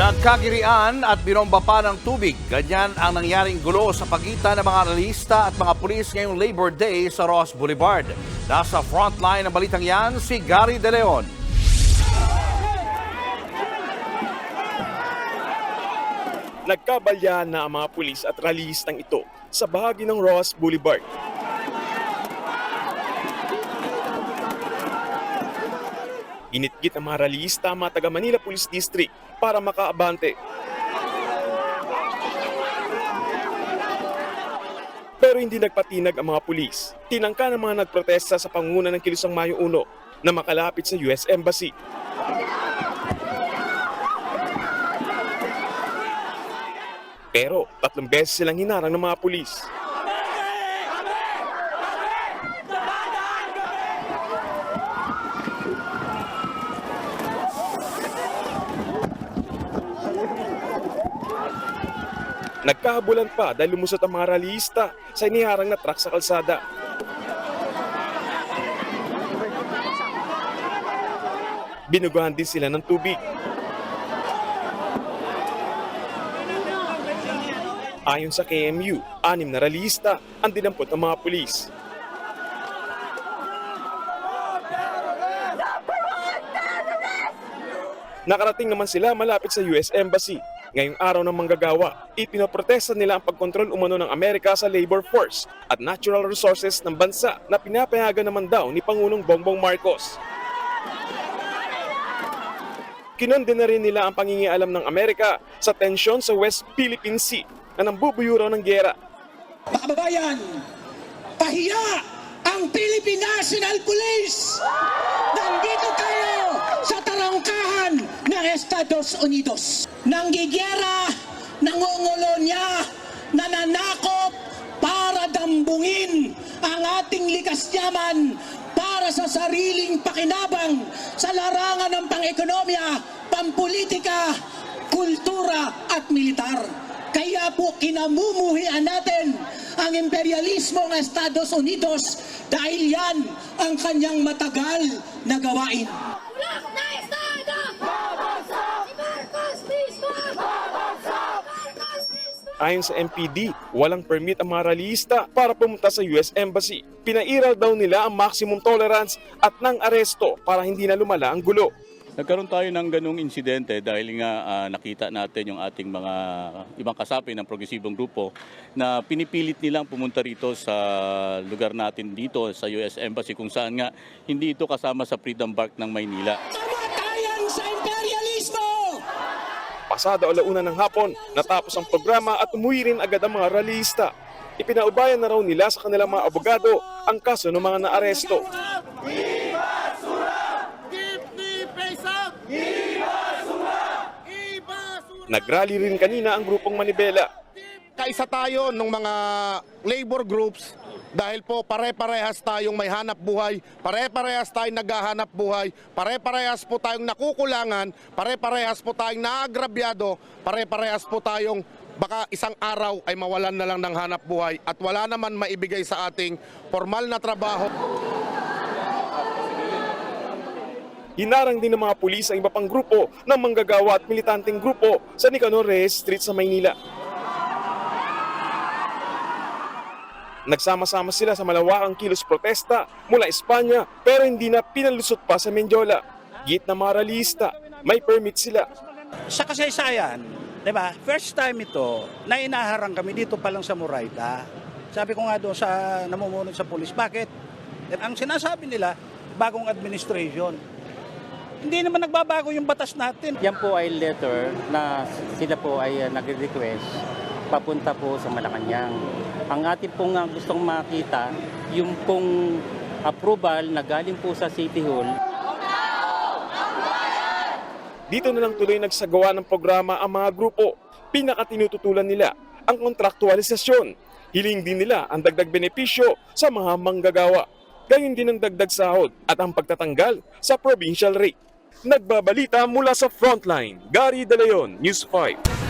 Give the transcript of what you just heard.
Nagkagirian at binomba pa ng tubig. Ganyan ang nangyaring gulo sa pagitan ng mga analista at mga pulis ngayong Labor Day sa Ross Boulevard. Nasa frontline ng balitang yan si Gary De Leon. Nagkabalya na ang mga pulis at rallyistang ito sa bahagi ng Ross Boulevard. Initgit ang mga rallyista mga taga Manila Police District para makaabante. Pero hindi nagpatinag ang mga pulis. Tinangka ng mga nagprotesta sa pangunguna ng Kilusang Mayo 1 na makalapit sa US Embassy. Pero tatlong beses silang hinarang ng mga pulis. Nagkahabulan pa dahil lumusot ang mga rallyista sa iniharang na truck sa kalsada. Binugahan din sila ng tubig. Ayon sa KMU, anim na rallyista ang dinampot ng mga pulis. Nakarating naman sila malapit sa US Embassy. Ngayong araw ng manggagawa, ipinoprotesta nila ang pagkontrol umano ng Amerika sa labor force at natural resources ng bansa na pinapayagan naman daw ni Pangulong Bongbong Marcos. Kinonde na rin nila ang pangingialam ng Amerika sa tensyon sa West Philippine Sea na nambubuyo raw ng gera. Mga kababayan, pahiya ang Philippine National Police! Nandito tayo sa tarangkahan ng Estados Unidos. Nanggigera, nangongolonya, nananakop para dambungin ang ating likas yaman para sa sariling pakinabang sa larangan ng pang-ekonomya, pampolitika, kultura at militar. Kaya po kinamumuhian natin ang imperialismo ng Estados Unidos dahil yan ang kanyang matagal na gawain. Bulak na Estado! Babagsak! Si Marcos mismo! Babagsak! Marcos mismo! Ayon sa MPD, walang permit ang mga rallyista para pumunta sa US Embassy. Pinairal daw nila ang maximum tolerance at nang aresto para hindi na lumala ang gulo. Nagkaroon tayo ng ganung insidente dahil nga ah, nakita natin yung ating mga ibang kasapi ng progresibong grupo na pinipilit nilang pumunta rito sa lugar natin dito sa US Embassy kung saan nga hindi ito kasama sa Freedom Park ng Maynila. Kamatayan sa imperialismo! Pasado alauna ng hapon, natapos ang programa at umuwi rin agad ang mga rallyista. Ipinaubayan na raw nila sa kanilang mga abogado ang kaso ng mga naaresto. Nagrally rin kanina ang grupong Manibela. kaisa tayo ng mga labor groups dahil po pare-parehas tayong may hanap buhay, pare-parehas tayong naghahanap buhay, pare-parehas po tayong nakukulangan, pare-parehas po tayong naagrabyado, pare-parehas po tayong baka isang araw ay mawalan na lang ng hanap buhay at wala naman maibigay sa ating formal na trabaho. Hinarang din ng mga pulis ang iba pang grupo ng manggagawa at militanteng grupo sa Nicanor Reyes Street sa Maynila. Nagsama-sama sila sa malawakang kilos protesta mula Espanya pero hindi na pinalusot pa sa Mendiola. Git na mga rallyista, may permit sila. sa kasaysayan, 'di ba? First time ito na inaharang kami dito pa lang sa Murayta. Sabi ko nga doon sa namumuno sa pulis, bakit? Eh, Ang sinasabi nila, bagong administration. Hindi naman nagbabago yung batas natin. Yan po ay letter na sila po ay uh, nagre-request papunta po sa Malacanang. Ang atin pong uh, gustong makita, yung pong approval na galing po sa City Hall Dito na lang tuloy nagsagawa ng programa ang mga grupo. Pinakatinututulan nila ang kontraktualisasyon. Hiling din nila ang dagdag benepisyo sa mga manggagawa. Gayon din ang dagdag sahod at ang pagtatanggal sa provincial rate. Nagbabalita mula sa Frontline, Gary De Leon, News 5.